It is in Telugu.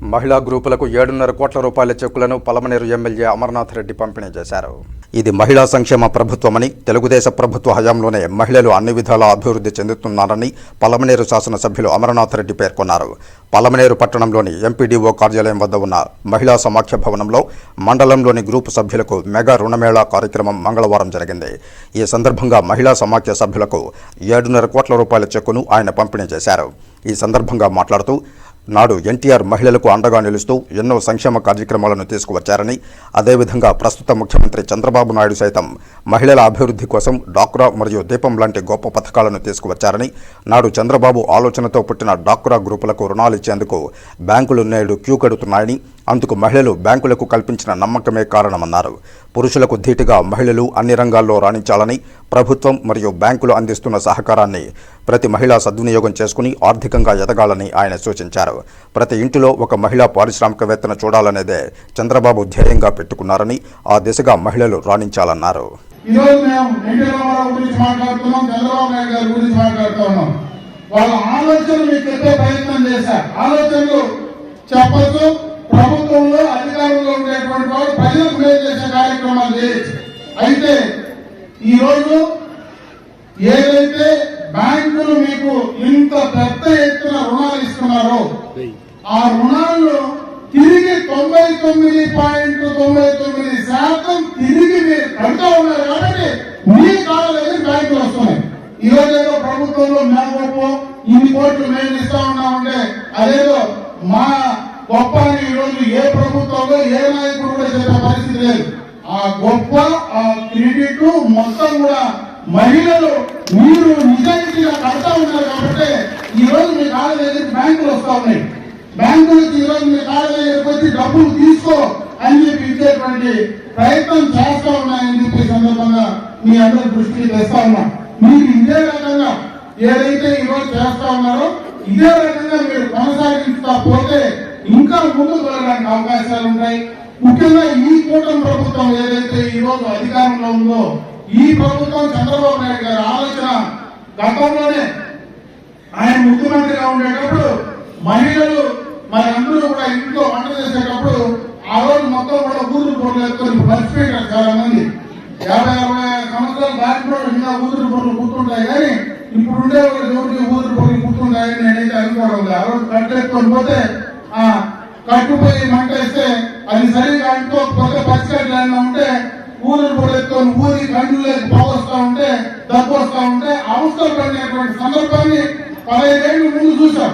మహిళా గ్రూపులకు ఏడున్నర కోట్ల రూపాయల చెక్కులను పలమనేరు ఎమ్మెల్యే అమర్నాథ్ రెడ్డి పంపిణీ చేశారు. ఇది మహిళా సంక్షేమ ప్రభుత్వమని తెలుగుదేశ ప్రభుత్వ హయాంలోనే మహిళలు అన్ని విధాల అభివృద్ధి చెందుతున్నారని పలమనేరు శాసనసభ్యులు అమర్నాథ్ రెడ్డి పేర్కొన్నారు. పలమనేరు పట్టణంలోని ఎంపీడీఓ కార్యాలయం వద్ద ఉన్న మహిళా సమాఖ్య భవనంలో మండలంలోని గ్రూపు సభ్యులకు మెగా రుణమేళా కార్యక్రమం మంగళవారం జరిగింది. ఈ సందర్భంగా మహిళా సమాఖ్య సభ్యులకు ఏడున్నర కోట్ల రూపాయల చెక్కును ఆయన పంపిణీ చేశారు. ఈ సందర్భంగా మాట్లాడుతూ నాడు ఎన్టీఆర్ మహిళలకు అండగా నిలుస్తూ ఎన్నో సంక్షేమ కార్యక్రమాలను తీసుకువచ్చారని అదేవిధంగా ప్రస్తుత ముఖ్యమంత్రి చంద్రబాబు నాయుడు సైతం మహిళల అభివృద్ధి కోసం డాక్రా మరియు దీపం లాంటి గొప్ప పథకాలను తీసుకువచ్చారని నాడు చంద్రబాబు ఆలోచనతో పుట్టిన డాక్రా గ్రూపులకు రుణాలు ఇచ్చేందుకు బ్యాంకులు నేడు క్యూ కడుతున్నాయని అందుకు మహిళలు బ్యాంకులకు కల్పించిన నమ్మకమే కారణమన్నారు. పురుషులకు ధీటుగా మహిళలు అన్ని రంగాల్లో రాణించాలని ప్రభుత్వం మరియు బ్యాంకులు అందిస్తున్న సహకారాన్ని ప్రతి మహిళ సద్వినియోగం చేసుకుని ఆర్థికంగా ఎదగాలని ఆయన సూచించారు. ప్రతి ఇంటిలో ఒక మహిళా పారిశ్రామికవేత్తను చూడాలనేదే చంద్రబాబు ధ్యేయంగా పెట్టుకున్నారని ఆ దిశగా మహిళలు రాణించాలన్నారు. ఈ మేము ఎన్టీ రామారావు గురించి మాట్లాడుతున్నాం చంద్రబాబు నాయుడు గారి గురించి వాళ్ళ ఆలోచనలు మీకు చెప్పే ప్రయత్నం చేశారు. ఆలోచనలు చెప్పచ్చు ప్రభుత్వంలో అధికారంలో ఉండేటువంటి వాళ్ళు ప్రజలకు మేలు చేసే కార్యక్రమాలు చేయొచ్చు. అయితే ఈ రోజు ఏదైతే బ్యాంకులు మీకు ఇంత పెద్ద ఎత్తున రుణాలు ఇస్తున్నారో ఆ రుణాల్లో తిరిగి తొంభై తొమ్మిది పాయింట్ తొంభై తొమ్మిది శాతం తిరిగి మీరు కడుతూ ఉన్నారు కాబట్టి మీ కాళ్ళ బ్యాంకులు వస్తున్నాయి. ఈ ఏదో ప్రభుత్వంలో మేము గొప్ప ఇన్ని కోట్లు మేము ఇస్తా ఉన్నామంటే అదేదో మా గొప్ప అని ఈరోజు ఏ ప్రభుత్వంలో ఏ నాయకుడు కూడా చెప్పే పరిస్థితి లేదు. ఆ గొప్ప ఆ క్రెడిట్ మొత్తం కూడా మహిళలు మీరు నిజాయితీగా కడతా ఉన్నారు కాబట్టి ఈ రోజు మీ కాళ్ళ దగ్గరికి బ్యాంకులు వస్తా ఉన్నాయి. బ్యాంకులకి ఈ రోజు మీ కాళ్ళ దగ్గరికి వచ్చి డబ్బులు తీసుకో అని చెప్పి ఇచ్చేటువంటి ప్రయత్నం చేస్తా ఉన్నాయని చెప్పి సందర్భంగా మీ అందరి దృష్టికి తెస్తా ఉన్నా. మీరు ఇదే రకంగా ఏదైతే ఈరోజు చేస్తా ఉన్నారో ఇదే రకంగా మీరు కొనసాగి ఇంకా ముందుకు వెళ్ళడానికి అవకాశాలు ఉంటాయి. ముఖ్యంగా ఈ కూటమి ప్రభుత్వం ఏదైతే ఈ రోజు అధికారంలో ఉందో ఈ ప్రభుత్వం చంద్రబాబు నాయుడు గారి ఆలోచన గతంలోనే ఆయన ముఖ్యమంత్రిగా ఉండేటప్పుడు మహిళలు మరి అందరూ కూడా ఇంట్లో వంట చేసేటప్పుడు ఆ రోజు మొత్తం కూడా కూతురు పొరలు ఎత్తుకొని మర్చిపోయారు చాలా మంది యాభై అరవై సంవత్సరాలు దాటిలో ఇంకా కూతురు పొరలు గుర్తుంటాయి కానీ ఇప్పుడు ఉండే వాళ్ళు ఎవరికి ఊదురు పొరలు గుర్తుంటాయని నేనైతే అనుకోవడం లేదు. ఆ రోజు కట్టెత్తుకొని పోతే ఆ కట్టుపోయి మంట వేస్తే అది సరిగా అంటుకోకపోతే పచ్చికట్లు ఏమైనా ఉంటే ఊరిని పొడెత్తుకొని ఊరి కండ్రులోకి పోగొస్తా ఉంటే దబ్బు వస్తా ఉంటే అవసరం పడినటువంటి సందర్భాన్ని పదహైదేళ్ళు ముందు చూసాం